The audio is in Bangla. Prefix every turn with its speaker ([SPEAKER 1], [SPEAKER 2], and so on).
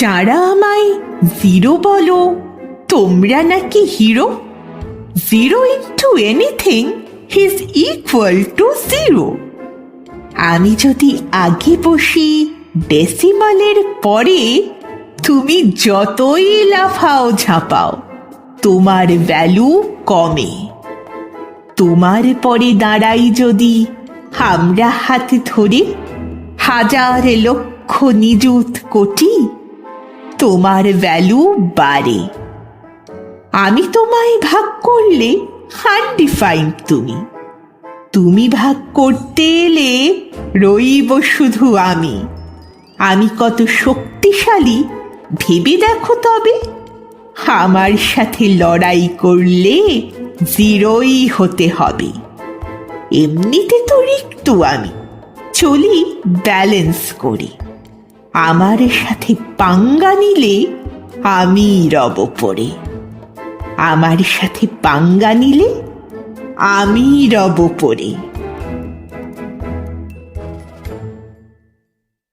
[SPEAKER 1] যারা আমায় জিরো বলো। তোমরা নাকি hero? Zero into anything is equal to zero. আমি যদি আগে বসি ডেসিমালের পরে, তুমি যতই লাফাও ঝাঁপাও, তোমার ভ্যালু কমে। তোমার পরে দাঁড়াই যদি আমরা হাতে ধরে, হাজার লক্ষ নিযুত কোটি তোমার ভ্যালু বাড়ে। আমি তোমায় ভাগ করলে আনডিফাইন্ড তুমি। তুমি ভাগ করতে এলে রইব শুধু আমি। আমি কত শক্তিশালী, ভেবে দেখো তবে। আমার সাথে লড়াই করলে জিরোই হতে হবে। এমনিতে তো রিক্তু আমি। চলি ব্যালেন্স করে। আমার সাথে পাঙ্গা নিলে আমি রব পড়ে আমার সাথে পাঙ্গা নিলে আমি রব পড়ে